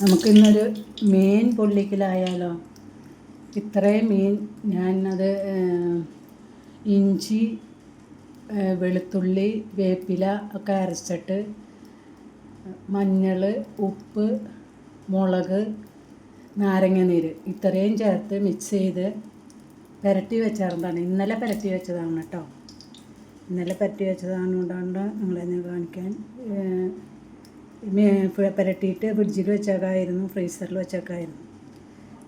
നമുക്കിന്നൊരു മീൻ പൊള്ളിക്കലായാലോ? ഇത്രയും മീൻ ഞാനത് ഇഞ്ചി വെളുത്തുള്ളി വേപ്പില ഒക്കെ അരച്ചിട്ട് മഞ്ഞൾ ഉപ്പ് മുളക് നാരങ്ങ നീര് ഇത്രയും ചേർത്ത് മിക്സ് ചെയ്ത് പുരട്ടി വെച്ചാർന്നതാണ് ഇന്നലെ പുരട്ടി വെച്ചതാണ് കേട്ടോ. ഇന്നലെ പുരട്ടി വെച്ചതാണ് കൊണ്ടാണ് നിങ്ങളെ കാണിക്കാൻ പുരട്ടിയിട്ട് ഫ്രിഡ്ജിൽ വെച്ചേക്കായിരുന്നു ഫ്രീസറിൽ വെച്ചേക്കായിരുന്നു.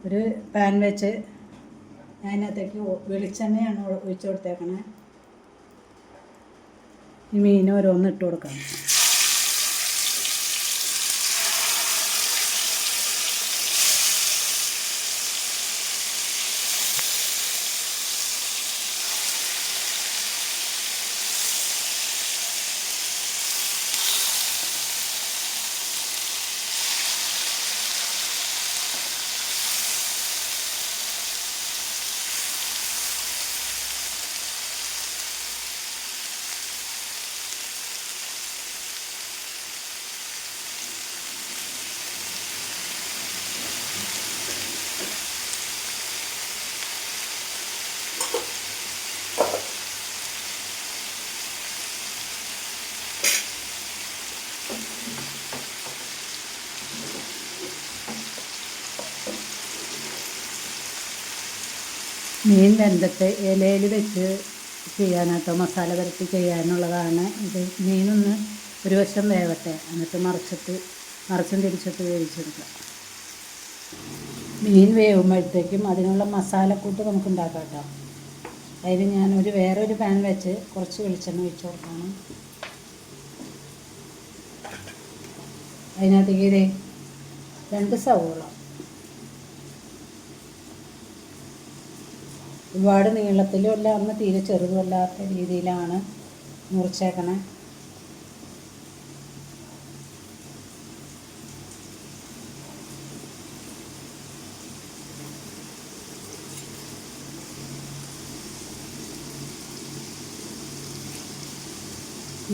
ഒരു പാൻ വെച്ച് അതിനകത്തേക്ക് ഒ- വെളിച്ചെണ്ണയാണ് ഒഴിച്ചു കൊടുത്തേക്കണേ. മീൻ ഓരോന്ന് ഇട്ട് കൊടുക്കാം മീൻ വെന്തിട്ട് ഇലയിൽ വെച്ച് ചെയ്യാനാട്ടോ മസാല പരത്തി ചെയ്യാനുള്ളതാണ്. ഇത് മീനൊന്ന് ഒരു വശം വേവട്ടെ എന്നിട്ട് മറിച്ചിട്ട് മറിച്ചും തിരിച്ചിട്ട് വേവിച്ചെടുക്കാം മീൻ വേവുമ്പോഴത്തേക്കും അതിനുള്ള മസാലക്കൂട്ട് നമുക്ക് ഉണ്ടാക്കാം കേട്ടോ അതിന് ഞാനൊരു വേറൊരു പാൻ വെച്ച് കുറച്ച് വെളിച്ചെണ്ണ ഒഴിച്ച് കൊടുക്കണം. അതിനകത്തേക്ക് രണ്ട് സവോള. ഒരുപാട് നീളത്തിലും അല്ല അന്ന് തീരെ ചെറുതുമല്ലാത്ത രീതിയിലാണ് മുറിച്ചേക്കണേ.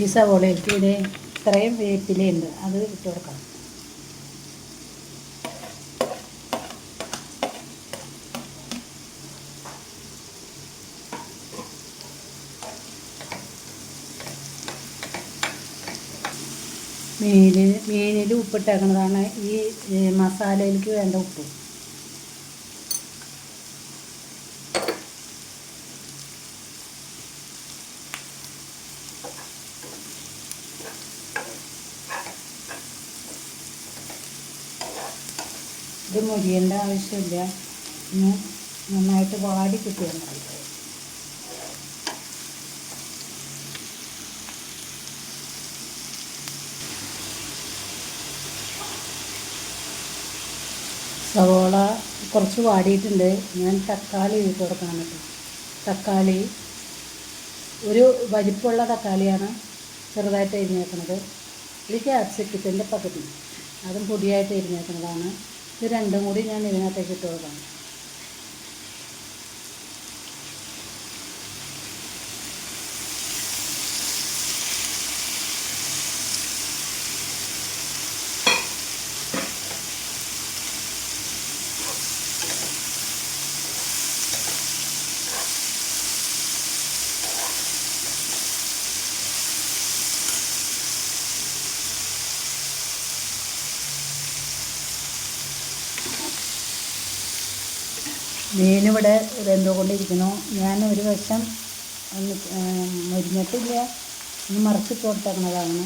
ഈ സവോളയിൽ ഇത് ഇത്രയും വേപ്പിലയുണ്ട്. അത് ഇട്ട് കൊടുക്കണം. മീനിൽ മീനിൽ ഉപ്പിട്ടേക്കുന്നതാണ് ഈ മസാലയിലേക്ക് വേണ്ട ഉപ്പ്. ഇത് മുരിയേണ്ട ആവശ്യമില്ല. നന്നായിട്ട് വാടി കിട്ടിയാൽ മതി. സവോള കുറച്ച് വാടിയിട്ടുണ്ട്. ഞാൻ തക്കാളി ഇട്ട് കൊടുക്കണം കേട്ടോ. തക്കാളി ഒരു വലിപ്പമുള്ള തക്കാളിയാണ് ചെറുതായിട്ട് എരിഞ്ഞേക്കണത് ഇത് ക്യാപ്സിക്കത്തിന്റെ പകുതി. അതും പൊടിയായിട്ട് എരിഞ്ഞേക്കുന്നതാണ് ഇത് രണ്ടും കൂടി ഞാൻ ഇതിനകത്തേക്ക് ഇട്ട് കൊടുക്കണം. മീനിവിടെ വെന്തുകൊണ്ടിരിക്കുന്നു. ഞാൻ ഒരു വശം ഒന്ന് മുരിഞ്ഞിട്ടില്ല. ഒന്ന് മറിച്ചിട്ട് കൊടുത്തിരുന്നതാണ്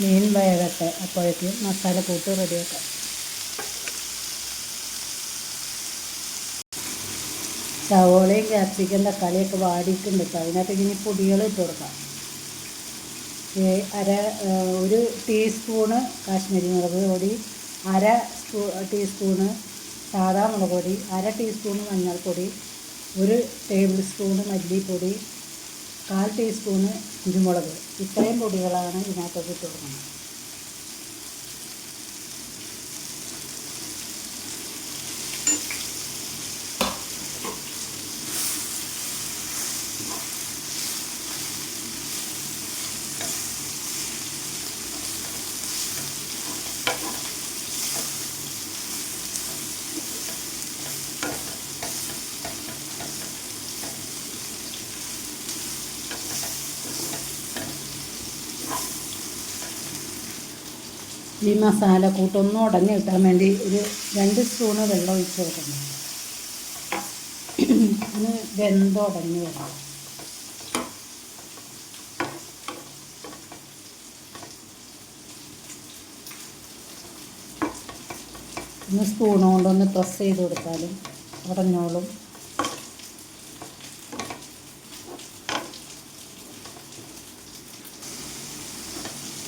മീൻ വേകട്ടെ അപ്പോഴേക്കും മസാല കൂട്ട് റെഡിയാക്കാം. സവോളയും ക്യാപ്സിക്കം തക്കാളിയൊക്കെ വാടിയിട്ടുണ്ട്. കേട്ടോ അതിനകത്ത് ഇനി പൊടികൾ ഇട്ട് കൊടുക്കാം. അര ഒരു ടീസ്പൂണ് കാശ്മീരി മുളക് പൊടി അര സ്പൂ ടീസ്പൂണ് സാധാ മുളക് പൊടി അര ടീസ്പൂണ് മഞ്ഞൾപ്പൊടി ഒരു ടേബിൾ സ്പൂണ് മല്ലിപ്പൊടി കാൽ ടീസ്പൂണ് കുരുമുളക്. ഇത്രയും പൊടികളാണ് ഇതിനകത്തേക്ക് ഇട്ട് കൊടുക്കുന്നത്. ഈ മസാല കൂട്ടൊന്നും ഉടഞ്ഞു കിട്ടാൻ വേണ്ടി ഒരു രണ്ട് സ്പൂണ് വെള്ളം ഒഴിച്ച് കൊടുക്കണം. ഒന്ന് വെന്തുടഞ്ഞ് വരണം. ഒന്ന് സ്പൂൺ കൊണ്ടൊന്ന് പ്രസ് ചെയ്ത് കൊടുത്താലും ഉടഞ്ഞോളും.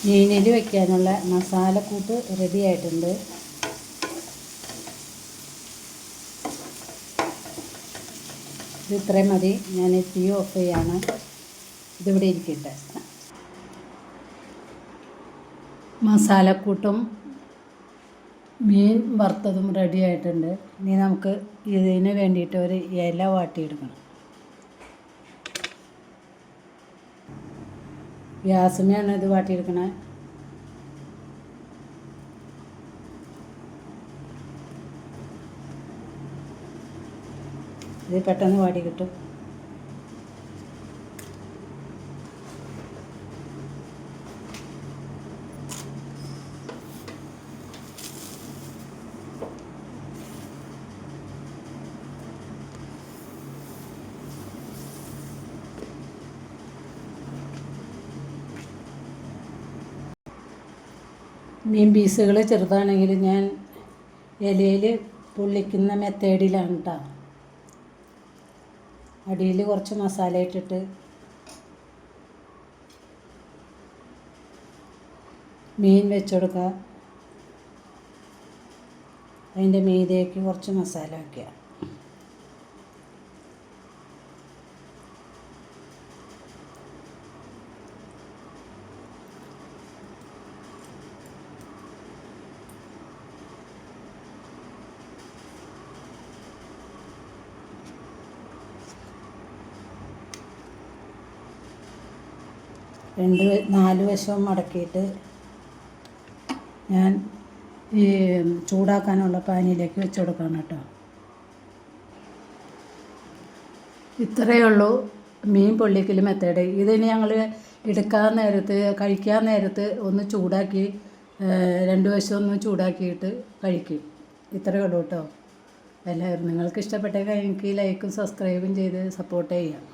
മീനിൽ വയ്ക്കാനുള്ള മസാലക്കൂട്ട് റെഡി ആയിട്ടുണ്ട്. ഇത് ഇത്രയും മതി. ഞാൻ തീ ഓഫ് ചെയ്യാണ്. ഇതിവിടെ ഇരിക്കട്ടെ. മസാലക്കൂട്ടും മീൻ വറുത്തതും റെഡി ആയിട്ടുണ്ട്. ഇനി നമുക്ക് ഇതിന് വേണ്ടിയിട്ട് ഒരു ഇല വാട്ടിയെടുക്കണം. ഗ്യാസിനെയാണ് ഇത് വാട്ടിയെടുക്കണേ. ഇത് പെട്ടെന്ന് വാടി കിട്ടും. മീൻ പീസുകൾ ചെറുതാണെങ്കിൽ ഞാൻ ഇലയിൽ പൊള്ളിക്കുന്ന മെത്തേഡിലാണ് കേട്ടോ അടിയിൽ കുറച്ച് മസാല ഇട്ടിട്ട് മീൻ വെച്ചെടുക്കുക. അതിന്റെ മീതേക്ക് കുറച്ച് മസാല വയ്ക്കുക രണ്ട് നാല് വശവും മടക്കിയിട്ട് ഞാൻ ഈ ചൂടാക്കാനുള്ള പാനിയിലേക്ക് വെച്ച് കൊടുക്കണം കേട്ടോ. ഇത്രയേ ഉള്ളൂ മീൻ പൊള്ളിക്കൽ മെത്തേഡ് ഇതിന് ഞങ്ങൾ എടുക്കാൻ നേരത്ത് കഴിക്കാൻ നേരത്ത് ഒന്ന് ചൂടാക്കി രണ്ട് വശം ഒന്ന് ചൂടാക്കിയിട്ട് കഴിക്കും. ഇത്രയേ ഉള്ളൂ കേട്ടോ. എല്ലാവരും നിങ്ങൾക്ക് ഇഷ്ടപ്പെട്ടെങ്കിൽ എനിക്ക് ലൈക്കും സബ്സ്ക്രൈബും ചെയ്ത് സപ്പോർട്ട് ചെയ്യാം